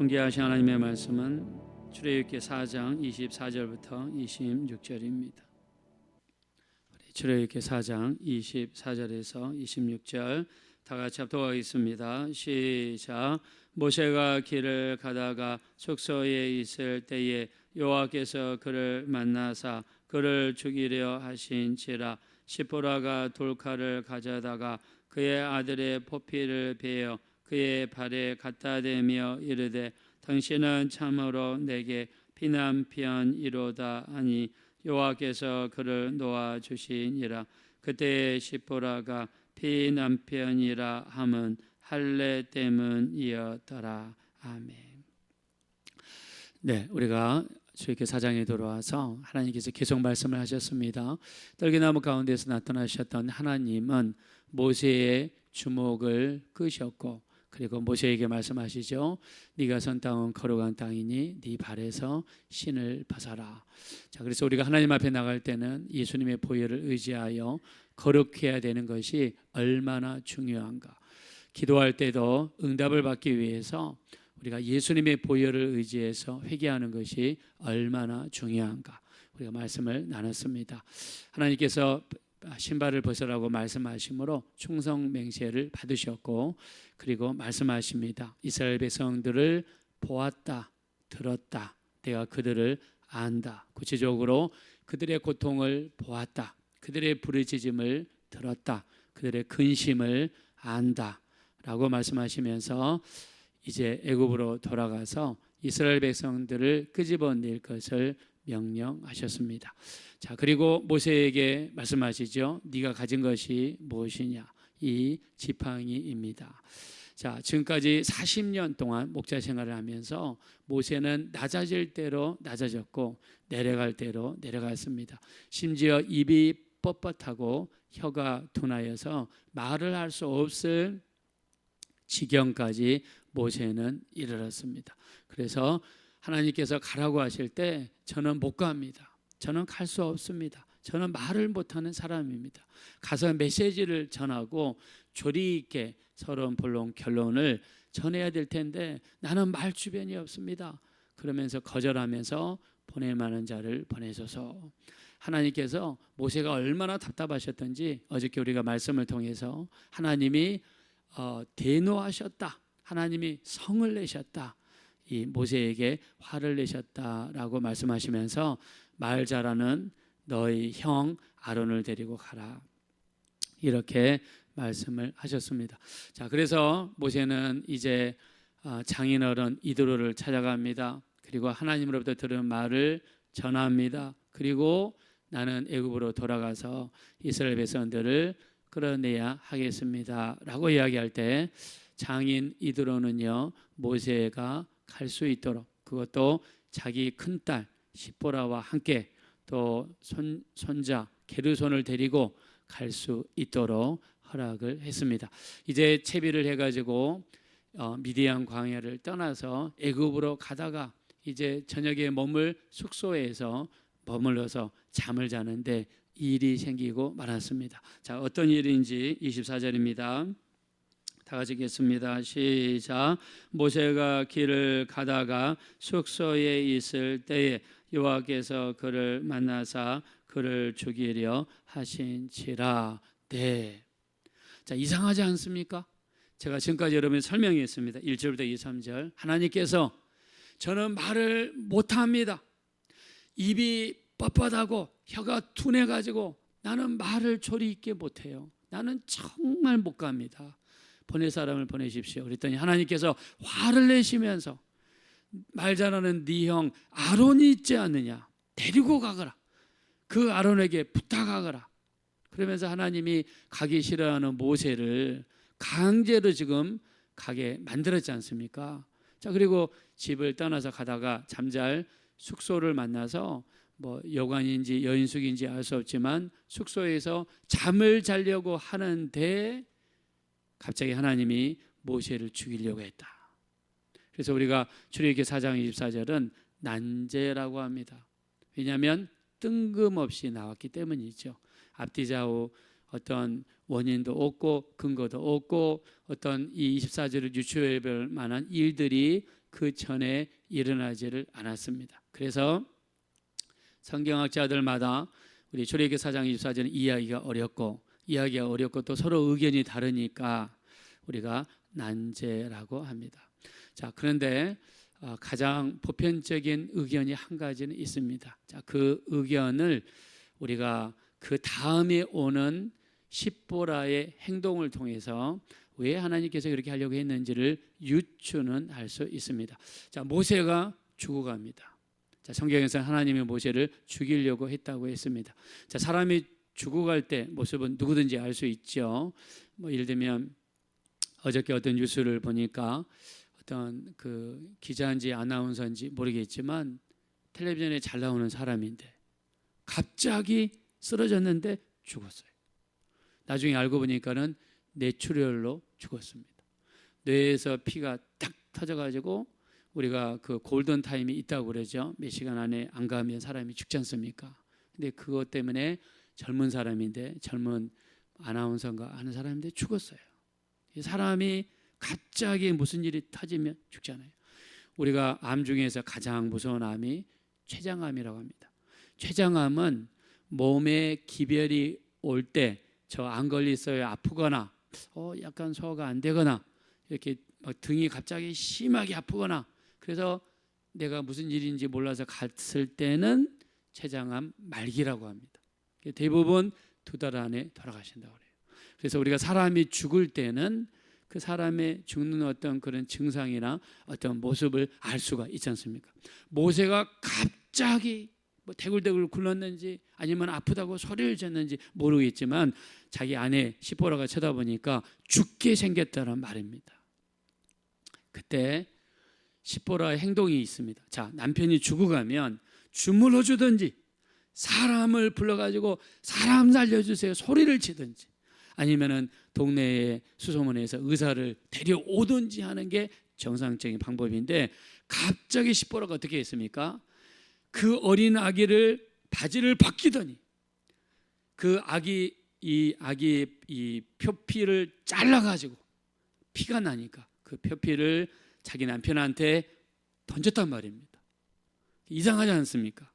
존귀하신 하나님의 말씀은 출애굽기 4장 24절부터 26절입니다. 출애굽기 4장 24절에서 26절 다 같이 합독하겠습니다. 시작. 모세가 길을 가다가 숙소에 있을 때에 여호와께서 그를 만나사 그를 죽이려 하신지라 시포라가 돌칼을 가져다가 그의 아들의 포피를 베어 그의 발에 갖다 대며 이르되 당신은 참으로 내게 피난편이로다 하니 여호와께서 그를 놓아 주시니라 그때 시포라가 피난편이라 함은 할례 때문이었더라 아멘. 네, 우리가 주의께 사장에 돌아와서 하나님께서 계속 말씀을 하셨습니다. 떨기나무 가운데서 나타나셨던 하나님은 모세의 주목을 끄셨고 그리고 모세에게 말씀하시죠. 네가 선 땅은 거룩한 땅이니 네 발에서 신을 벗어라. 자, 그래서 우리가 하나님 앞에 나갈 때는 예수님의 보혈을 의지하여 거룩해야 되는 것이 얼마나 중요한가. 기도할 때도 응답을 받기 위해서 우리가 예수님의 보혈을 의지해서 회개하는 것이 얼마나 중요한가. 우리가 말씀을 나눴습니다. 하나님께서 신발을 벗으라고 말씀하시므로 충성 맹세를 받으셨고 그리고 말씀하십니다. 이스라엘 백성들을 보았다, 들었다. 내가 그들을 안다. 구체적으로 그들의 고통을 보았다. 그들의 부르짖음을 들었다. 그들의 근심을 안다. 라고 말씀하시면서 이제 애굽으로 돌아가서 이스라엘 백성들을 끄집어낼 것을 명령하셨습니다. 자, 그리고 모세에게 말씀하시죠. 네가 가진 것이 무엇이냐? 이 지팡이입니다. 자, 지금까지 40년 동안 목자 생활을 하면서 모세는 낮아질 대로 낮아졌고 내려갈 대로 내려갔습니다. 심지어 입이 뻣뻣하고 혀가 둔하여서 말을 할 수 없을 지경까지 모세는 이르렀습니다. 그래서 하나님께서 가라고 하실 때 저는 못 갑니다. 저는 갈 수 없습니다. 저는 말을 못하는 사람입니다. 가서 메시지를 전하고 조리 있게 서론 본론 결론을 전해야 될 텐데 나는 말 주변이 없습니다. 그러면서 거절하면서 보낼 만한 자를 보내소서. 하나님께서 모세가 얼마나 답답하셨던지 어저께 우리가 말씀을 통해서 하나님이 어, 대노하셨다. 하나님이 성을 내셨다. 이 모세에게 화를 내셨다라고 말씀하시면서 말 잘하는 너희 형 아론을 데리고 가라. 이렇게 말씀을 하셨습니다. 자, 그래서 모세는 이제 어, 장인어른 이드로를 찾아갑니다. 그리고 하나님으로부터 들은 말을 전합니다. 그리고 나는 애굽으로 돌아가서 이스라엘 백성들을 끌어내야 하겠습니다라고 이야기할 때 장인 이드로는요 모세가 갈 수 있도록 그것도 자기 큰딸 시보라와 함께 또 손, 손자 게르손을 데리고 갈 수 있도록 허락을 했습니다. 이제 채비를 해가지고 어, 미디안 광야를 떠나서 애굽으로 가다가 이제 저녁에 머물 숙소에서 머물러서 잠을 자는데 일이 생기고 말았습니다. 자, 어떤 일인지 24절입니다. 다 같이 읽겠습니다. 시작. 모세가 길을 가다가 숙소에 있을 때에 여호와께서 그를 만나사 그를 죽이려 하신지라. 네. 자, 이상하지 않습니까? 제가 지금까지 여러분 설명했습니다. 1절부터 2, 3절. 하나님께서 저는 말을 못 합니다. 입이 뻣뻣하고 혀가 둔해 가지고 나는 말을 조리 있게 못 해요. 나는 정말 못 갑니다. 보낼 사람을 보내십시오. 그랬더니 하나님께서 화를 내시면서 말 잘하는 네 형 아론이 있지 않느냐 데리고 가거라. 그 아론에게 부탁하거라. 그러면서 하나님이 가기 싫어하는 모세를 강제로 지금 가게 만들었지 않습니까? 자 그리고 집을 떠나서 가다가 잠잘 숙소를 만나서 뭐 여관인지 여인숙인지 알 수 없지만 숙소에서 잠을 자려고 하는데 갑자기 하나님이 모세를 죽이려고 했다. 그래서 우리가 출애굽기 4장 24절은 난제라고 합니다. 왜냐하면 뜬금없이 나왔기 때문이죠. 앞뒤 좌우 어떤 원인도 없고 근거도 없고 어떤 이 24절을 유추해 볼 만한 일들이 그 전에 일어나지를 않았습니다. 그래서 성경학자들마다 우리 출애굽기 4장 24절은 이해하기가 어렵고 이해하기가 어렵고 또 서로 의견이 다르니까 우리가 난제라고 합니다. 자, 그런데 어, 가장 보편적인 의견이 한 가지는 있습니다. 자, 그 의견을 우리가 그 다음에 오는 십보라의 행동을 통해서 왜 하나님께서 그렇게 하려고 했는지를 유추는 할 수 있습니다. 자, 모세가 죽어갑니다. 자, 성경에서 하나님이 모세를 죽이려고 했다고 했습니다. 자, 사람이 죽어갈 때 모습은 누구든지 알 수 있죠. 뭐 예를 들면 어저께 어떤 뉴스를 보니까 어떤 그 기자인지 아나운서인지 모르겠지만 텔레비전에 잘 나오는 사람인데 갑자기 쓰러졌는데 죽었어요. 나중에 알고 보니까는 뇌출혈로 죽었습니다. 뇌에서 피가 딱 터져가지고 우리가 그 골든 타임이 있다고 그러죠. 몇 시간 안에 안 가면 사람이 죽지 않습니까? 근데 그것 때문에 젊은 사람인데 젊은 아나운서인가 하는 사람인데 죽었어요. 이 사람이 갑자기 무슨 일이 터지면 죽잖아요. 우리가 암 중에서 가장 무서운 암이 췌장암이라고 합니다. 췌장암은 몸에 기별이 올 때 저 안 걸렸어요 아프거나 어 약간 소화가 안 되거나 이렇게 막 등이 갑자기 심하게 아프거나 그래서 내가 무슨 일인지 몰라서 갔을 때는 췌장암 말기라고 합니다. 대부분 두 달 안에 돌아가신다고 그래요. 그래서 우리가 사람이 죽을 때는 그 사람의 죽는 어떤 그런 증상이나 어떤 모습을 알 수가 있지 않습니까? 모세가 갑자기 뭐 대굴대굴 굴렀는지 아니면 아프다고 소리를 쳤는지 모르겠지만 자기 아내 시보라가 쳐다보니까 죽게 생겼다는 말입니다. 그때 시보라의 행동이 있습니다. 자, 남편이 죽어가면 주물러 주든지 사람을 불러가지고 사람 살려주세요 소리를 치든지 아니면은 동네의 수소문에서 의사를 데려오든지 하는 게 정상적인 방법인데 갑자기 시보라가 어떻게 했습니까? 그 어린 아기를 바지를 벗기더니 그 아기 이 아기 이 표피를 잘라 가지고 피가 나니까 그 표피를 자기 남편한테 던졌단 말입니다. 이상하지 않습니까?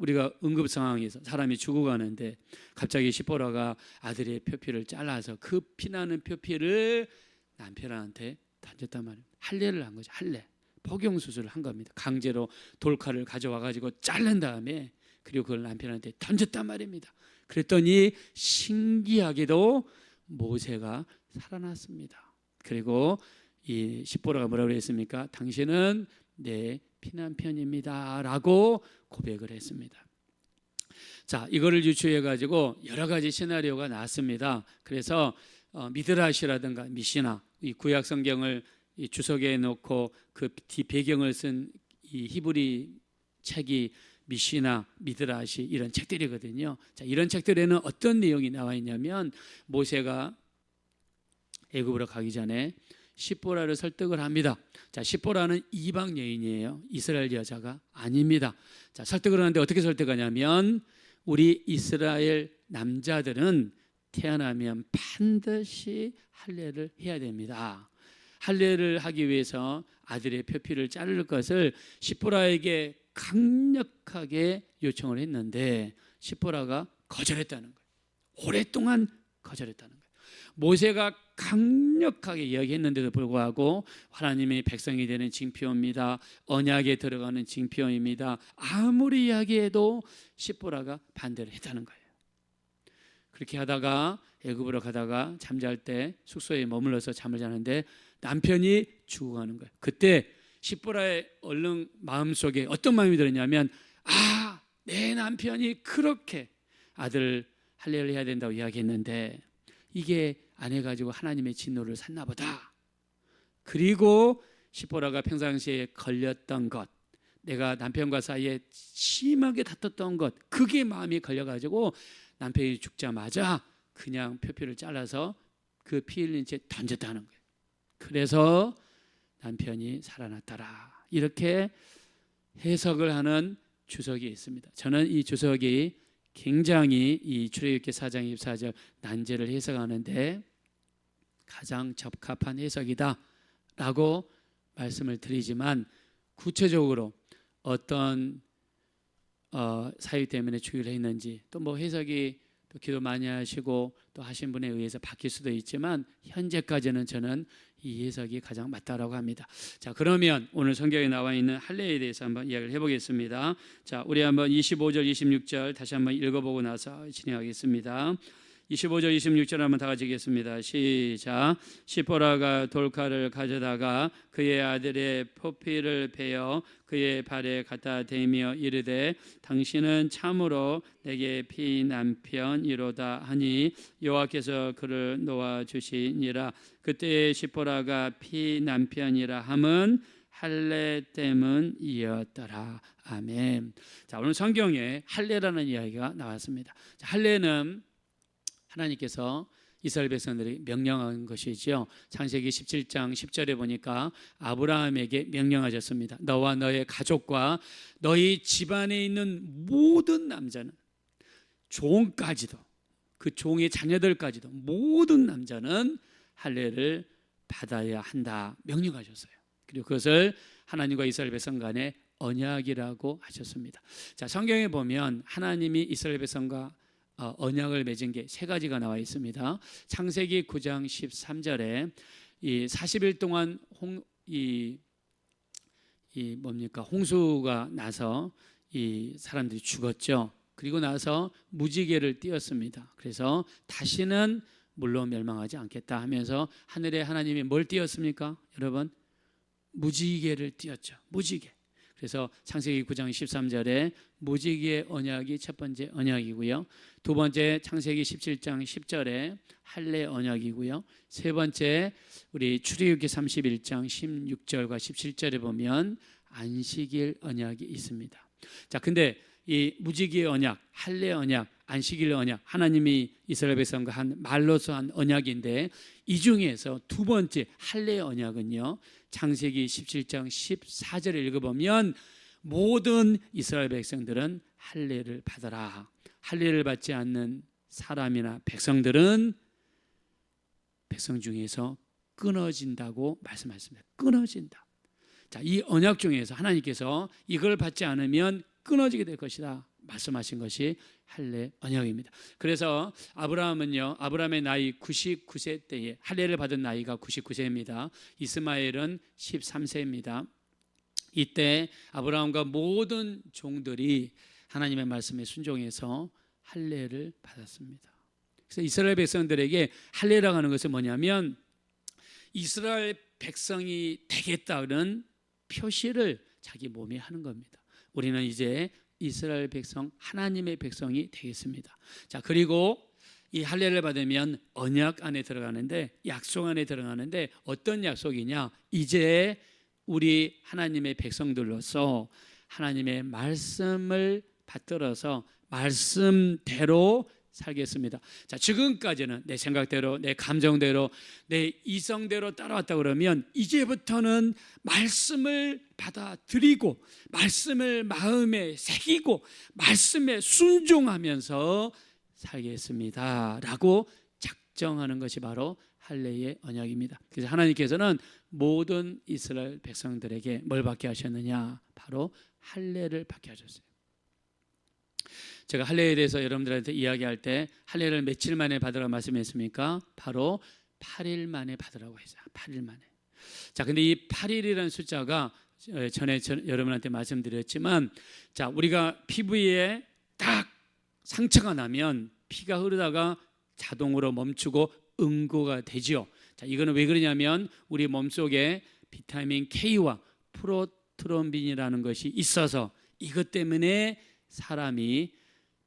우리가 응급 상황에서 사람이 죽어가는데 갑자기 시보라가 아들의 표피를 잘라서 그 피나는 표피를 남편한테 던졌단 말입니다. 할례를 한 거죠. 할례. 복용 수술을 한 겁니다. 강제로 돌칼을 가져와 가지고 자른 다음에 그리고 그걸 남편한테 던졌단 말입니다. 그랬더니 신기하게도 모세가 살아났습니다. 그리고 이 십보라가 뭐라고 그랬습니까? 당신은 내 피난편입니다 라고 고백을 했습니다. 자, 이거를 유추해 가지고 여러 가지 시나리오가 나왔습니다. 그래서 어, 미드라시라든가 미시나 이 구약 성경을 이 주석에 놓고 그 뒤 배경을 쓴 이 히브리 책이 미시나 미드라시 이런 책들이거든요. 자, 이런 책들에는 어떤 내용이 나와 있냐면 모세가 애굽으로 가기 전에 시보라를 설득을 합니다. 자, 시보라는 이방 여인이에요. 이스라엘 여자가 아닙니다. 자, 설득을 하는데 어떻게 설득하냐면 우리 이스라엘 남자들은 태어나면 반드시 할례를 해야 됩니다. 할례를 하기 위해서 아들의 표피를 자를 것을 시보라에게 강력하게 요청을 했는데 시보라가 거절했다는 거예요. 오랫동안 거절했다는 거예요. 모세가 강력하게 이야기했는데도 불구하고 하나님의 백성이 되는 징표입니다. 언약에 들어가는 징표입니다. 아무리 이야기해도 시보라가 반대를 했다는 거예요. 그렇게 하다가 애굽으로 가다가 잠잘 때 숙소에 머물러서 잠을 자는데 남편이 죽어가는 거예요. 그때 시보라의 얼른 마음속에 어떤 마음이 들었냐면 아, 내 남편이 그렇게 아들 할례를 해야 된다고 이야기했는데 이게 안 해가지고 하나님의 진노를 샀나 보다. 그리고 시보라가 평상시에 걸렸던 것, 내가 남편과 사이에 심하게 다퉜던 것, 그게 마음이 걸려가지고 남편이 죽자마자 그냥 표피를 잘라서 그 피 흘린 채 던졌다는 거예요. 그래서 남편이 살아났더라. 이렇게 해석을 하는 주석이 있습니다. 저는 이 주석이 굉장히 이 출애굽기 4장 24절 난제를 해석하는데 가장 적합한 해석이다라고 말씀을 드리지만 구체적으로 어떤 어, 사유 때문에 주의를 했는지 또 뭐 해석이 또 기도 많이 하시고 또 하신 분에 의해서 바뀔 수도 있지만 현재까지는 저는 이 해석이 가장 맞다라고 합니다. 자, 그러면 오늘 성경에 나와 있는 할례에 대해서 한번 이야기를 해 보겠습니다. 자, 우리 한번 25절, 26절 다시 한번 읽어 보고 나서 진행하겠습니다. 25절, 26절 한번 다 같이 읽겠습니다. 시작. 시포라가 돌칼을 가져다가 그의 아들의 포피를 베어 그의 발에 갖다 대며 이르되 당신은 참으로 내게 피 남편이로다 하니 여호와께서 그를 놓아 주시니라 그때 시포라가 피 남편이라 함은 할례 때문이었더라 아멘. 자 오늘 성경에 할례라는 이야기가 나왔습니다. 자, 할례는 하나님께서 이스라엘 백성들이 명령한 것이지요. 창세기 17장 10절에 보니까 아브라함에게 명령하셨습니다. 너와 너의 가족과 너희 집안에 있는 모든 남자는 종까지도 그 종의 자녀들까지도 모든 남자는 할례를 받아야 한다 명령하셨어요. 그리고 그것을 하나님과 이스라엘 백성 간의 언약이라고 하셨습니다. 자, 성경에 보면 하나님이 이스라엘 백성과 어, 언약을 맺은 게 세 가지가 나와 있습니다. 창세기 9장 13절에 이 40일 동안 홍, 이, 이 뭡니까 홍수가 나서 이 사람들이 죽었죠. 그리고 나서 무지개를 띄었습니다. 그래서 다시는 물로 멸망하지 않겠다 하면서 하늘에 하나님이 뭘 띄었습니까? 여러분 무지개를 띄었죠. 무지개. 그래서 창세기 9장 13절에 무지개의 언약이 첫 번째 언약이고요. 두 번째 창세기 17장 10절에 할례 언약이고요. 세 번째 우리 출애굽기 31장 16절과 17절에 보면 안식일 언약이 있습니다. 자, 근데 이 무지개의 언약, 할례 언약, 안식일 언약 하나님이 이스라엘 백성과 한 말로서 한 언약인데 이 중에서 두 번째 할례 언약은요. 창세기 17장 14절을 읽어보면 모든 이스라엘 백성들은 할례를 받아라. 할례를 받지 않는 사람이나 백성들은 백성 중에서 끊어진다고 말씀하셨습니다. 끊어진다. 자, 이 언약 중에서 하나님께서 이걸 받지 않으면 끊어지게 될 것이다. 말씀하신 것이 할례 언약입니다. 그래서 아브라함은요. 아브라함의 나이 99세 때에 할례를 받은 나이가 99세입니다. 이스마엘은 13세입니다. 이때 아브라함과 모든 종들이 하나님의 말씀에 순종해서 할례를 받았습니다. 그래서 이스라엘 백성들에게 할례라고 하는 것은 뭐냐면 이스라엘 백성이 되겠다는 표시를 자기 몸에 하는 겁니다. 우리는 이제 이스라엘 백성 하나님의 백성이 되겠습니다. 자, 그리고 이 할례를 받으면 언약 안에 들어가는데 약속 안에 들어가는데 어떤 약속이냐? 이제 우리 하나님의 백성들로서 하나님의 말씀을 받들어서 말씀대로 살겠습니다. 자, 지금까지는 내 생각대로, 내 감정대로, 내 이성대로 따라왔다 그러면 이제부터는 말씀을 받아들이고 말씀을 마음에 새기고 말씀에 순종하면서 살겠습니다라고 작정하는 것이 바로 할례의 언약입니다. 그래서 하나님께서는 모든 이스라엘 백성들에게 뭘 받게 하셨느냐? 바로 할례를 받게 하셨어요. 제가 할례에 대해서 여러분들한테 이야기할 때 할례를 며칠 만에 받으라고 말씀했습니까? 바로 8일 만에 받으라고 했어요. 8일 만에. 자, 근데 이 8일이라는 숫자가 전에 저, 여러분한테 말씀드렸지만 자, 우리가 피부에 딱 상처가 나면 피가 흐르다가 자동으로 멈추고 응고가 되지요. 자, 이거는 왜 그러냐면 우리 몸속에 비타민 K와 프로트롬빈이라는 것이 있어서 이것 때문에 사람이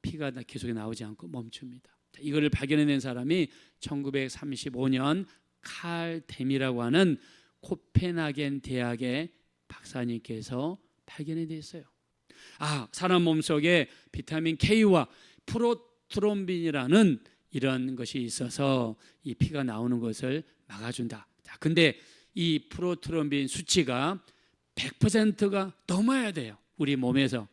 피가 계속 나오지 않고 멈춥니다. 자, 이거를 발견해낸 사람이 1935년 칼 댐이라고 하는 코펜하겐 대학의 박사님께서 발견해냈어요. 아, 사람 몸속에 비타민 K와 프로트롬빈이라는 이런 것이 있어서 이 피가 나오는 것을 막아준다. 자, 근데 이 프로트롬빈 수치가 100%가 넘어야 돼요. 우리 몸에서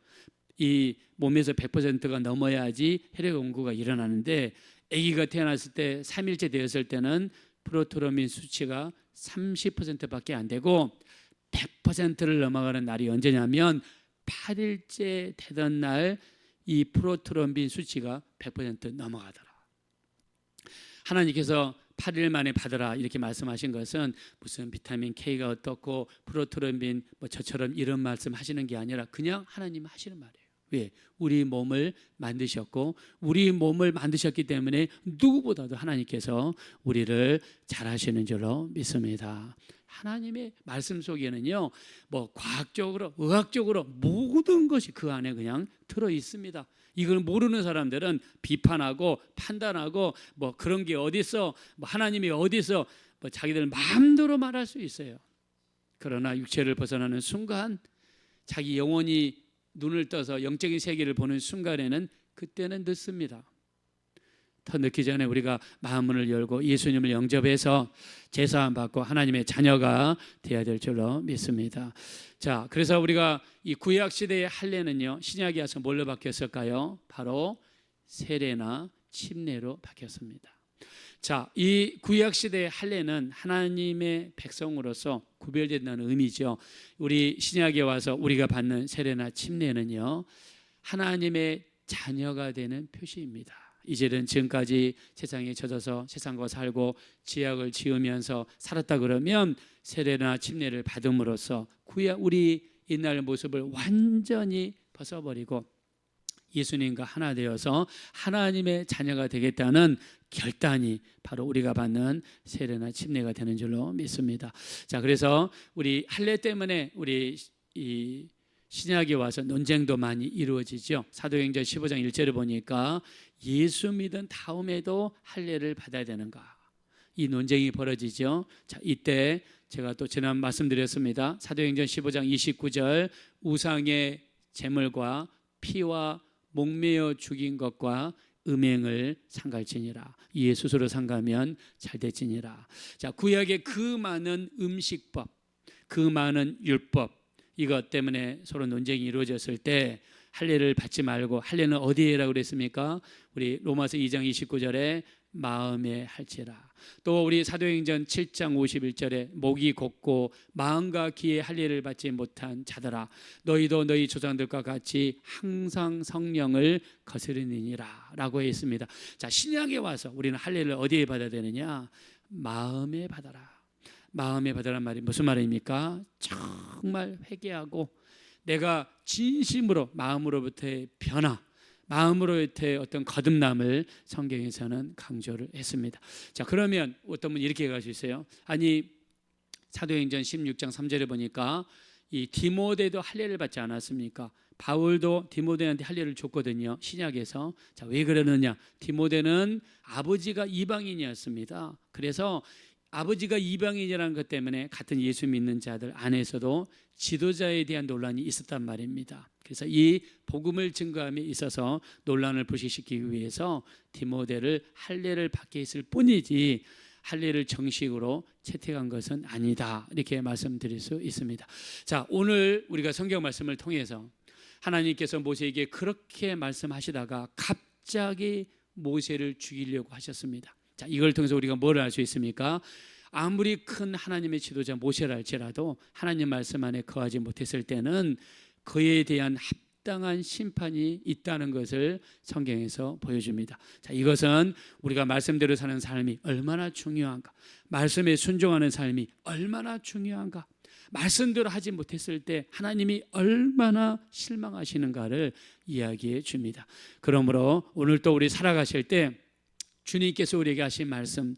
이 몸에서 100%가 넘어야지 혈액 공급가 일어나는데 아기가 태어났을 때 3일째 되었을 때는 프로토로민 수치가 30%밖에 안 되고 100%를 넘어가는 날이 언제냐면 8일째 되던 날 이 프로트롬빈 수치가 100% 넘어가더라. 하나님께서 8일 만에 받으라 이렇게 말씀하신 것은 무슨 비타민 K가 어떻고 프로트롬빈 뭐 저처럼 이런 말씀 하시는 게 아니라 그냥 하나님 하시는 말이에요. 왜? 우리 몸을 만드셨고 우리 몸을 만드셨기 때문에 누구보다도 하나님께서 우리를 잘 하시는 줄로 믿습니다. 하나님의 말씀 속에는요, 뭐 과학적으로, 의학적으로 모든 것이 그 안에 그냥 들어 있습니다. 이걸 모르는 사람들은 비판하고 판단하고 뭐 그런 게 어디 있어, 뭐 하나님이 어디 있어, 뭐 자기들 마음대로 말할 수 있어요. 그러나 육체를 벗어나는 순간 자기 영혼이 눈을 떠서 영적인 세계를 보는 순간에는 그때는 늦습니다. 더 늦기 전에 우리가 마음문을 열고 예수님을 영접해서 제사함 받고 하나님의 자녀가 되어야 될 줄로 믿습니다. 자, 그래서 우리가 이 구약 시대의 할례는요 신약에 와서 뭘로 바뀌었을까요? 바로 세례나 침례로 바뀌었습니다. 자, 이 구약 시대의 할례는 하나님의 백성으로서 구별된다는 의미죠. 우리 신약에 와서 우리가 받는 세례나 침례는요 하나님의 자녀가 되는 표시입니다. 이제는 지금까지 세상에 젖어서 세상과 살고 지약을 지으면서 살았다 그러면 세례나 침례를 받음으로써 구약 우리 옛날 모습을 완전히 벗어버리고 예수님과 하나 되어서 하나님의 자녀가 되겠다는 결단이 바로 우리가 받는 세례나 침례가 되는 줄로 믿습니다. 자, 그래서 우리 할례 때문에 우리 이 신약에 와서 논쟁도 많이 이루어지죠. 사도행전 15장 1절을 보니까 예수 믿은 다음에도 할례를 받아야 되는가? 이 논쟁이 벌어지죠. 자, 이때 제가 또 지난 말씀드렸습니다. 사도행전 15장 29절 우상의 제물과 피와 목매어 죽인 것과 음행을 상갈지니라 이에 스스로 상가면 잘될지니라 자 구약의 그 많은 음식법 그 많은 율법 이것 때문에 서로 논쟁이 이루어졌을 때 할례를 받지 말고 할례는 어디에 라고 그랬습니까? 우리 로마서 2장 29절에 마음에 할지라. 또 우리 사도행전 7장 51절에 목이 곱고 마음과 귀에 할례를 받지 못한 자들아 너희도 너희 조상들과 같이 항상 성령을 거스르느니라라고 했습니다. 자, 신약에 와서 우리는 할례를 어디에 받아야 되느냐? 마음에 받아라. 마음에 받으란 말이 무슨 말입니까? 정말 회개하고 내가 진심으로 마음으로부터의 변화, 마음으로부터의 어떤 거듭남을 성경에서는 강조를 했습니다. 자, 그러면 어떤 분 이렇게 갈수 있어요. 아니 사도행전 16장 3절에 보니까 이 디모데도 할례를 받지 않았습니까? 바울도 디모데한테 할례를 줬거든요. 신약에서. 자, 왜 그러느냐? 디모데는 아버지가 이방인이었습니다. 그래서 아버지가 이방인이라는 것 때문에 같은 예수 믿는 자들 안에서도 지도자에 대한 논란이 있었단 말입니다. 그래서 이 복음을 증거함에 있어서 논란을 부식시키기 위해서 디모데를 할례를 받게 했을 뿐이지 할례를 정식으로 채택한 것은 아니다. 이렇게 말씀드릴 수 있습니다. 자, 오늘 우리가 성경 말씀을 통해서 하나님께서 모세에게 그렇게 말씀하시다가 갑자기 모세를 죽이려고 하셨습니다. 자, 이걸 통해서 우리가 뭘 알 수 있습니까? 아무리 큰 하나님의 지도자 모세라 할지라도 하나님 말씀 안에 거하지 못했을 때는 그에 대한 합당한 심판이 있다는 것을 성경에서 보여줍니다. 자, 이것은 우리가 말씀대로 사는 삶이 얼마나 중요한가, 말씀에 순종하는 삶이 얼마나 중요한가, 말씀대로 하지 못했을 때 하나님이 얼마나 실망하시는가를 이야기해 줍니다. 그러므로 오늘 또 우리 살아가실 때 주님께서 우리에게 하신 말씀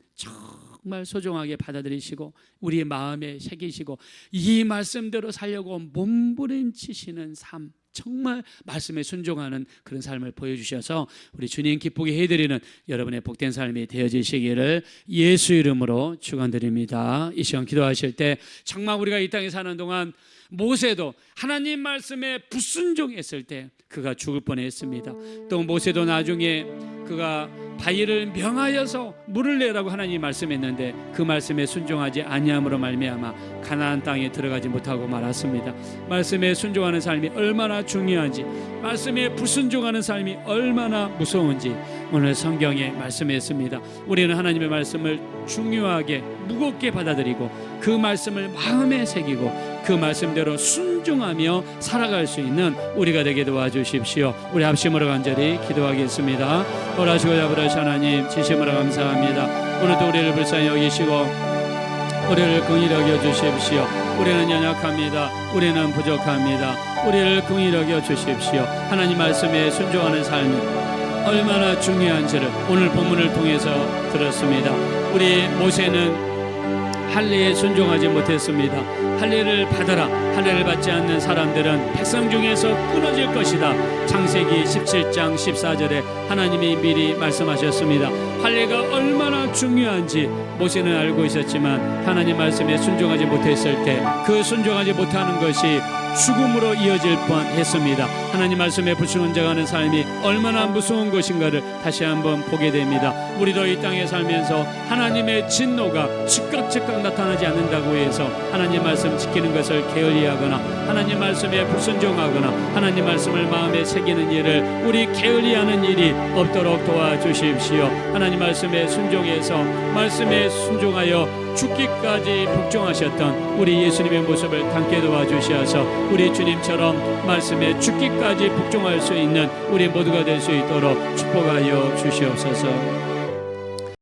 정말 소중하게 받아들이시고 우리의 마음에 새기시고 이 말씀대로 살려고 몸부림치시는 삶 정말 말씀에 순종하는 그런 삶을 보여주셔서 우리 주님 기쁘게 해드리는 여러분의 복된 삶이 되어지시기를 예수 이름으로 축원드립니다. 이 시간 기도하실 때 정말 우리가 이 땅에 사는 동안 모세도 하나님 말씀에 불순종했을 때 그가 죽을 뻔했습니다. 또 모세도 나중에 그가 바위를 명하여서 물을 내라고 하나님이 말씀했는데 그 말씀에 순종하지 아니함으로 말미암아 가나안 땅에 들어가지 못하고 말았습니다. 말씀에 순종하는 삶이 얼마나 중요한지, 말씀에 불순종하는 삶이 얼마나 무서운지 오늘 성경에 말씀했습니다. 우리는 하나님의 말씀을 중요하게 무겁게 받아들이고 그 말씀을 마음에 새기고 그 말씀대로 순종하며 살아갈 수 있는 우리가 되게 도와주십시오. 우리 합심으로 간절히 기도하겠습니다. 오라시고 잡으라시 하나님 진심으로 감사합니다. 오늘도 우리를 불쌍히 여기시고 우리를 긍휼히 여겨 주십시오. 우리는 연약합니다. 우리는 부족합니다. 우리를 긍휼히 여겨 주십시오. 하나님 말씀에 순종하는 삶이 얼마나 중요한지를 오늘 본문을 통해서 들었습니다. 우리 모세는 할례에 순종하지 못했습니다. 할례를 받아라. 할례를 받지 않는 사람들은 백성 중에서 끊어질 것이다. 창세기 17장 14절에 하나님이 미리 말씀하셨습니다. 할례가 얼마나 중요한지 모세는 알고 있었지만 하나님 말씀에 순종하지 못했을 때 그 순종하지 못하는 것이 죽음으로 이어질 뻔했습니다. 하나님 말씀에 불순종하는 삶이 얼마나 무서운 것인가를 다시 한번 보게 됩니다. 우리도 이 땅에 살면서 하나님의 진노가 즉각 즉각 나타나지 않는다고 해서 하나님 말씀 지키는 것을 게을리하거나 하나님 말씀에 불순종하거나 하나님 말씀을 마음에 새기는 일을 우리 게을리하는 일이 없도록 도와주십시오. 하나님 말씀에 순종해서 말씀에 순종하여 죽기까지 복종하셨던 우리 예수님의 모습을 담게 도와주시어서 우리 주님처럼 말씀에 죽기까지 복종할 수 있는 우리 모두가 될 수 있도록 축복하여 주시옵소서.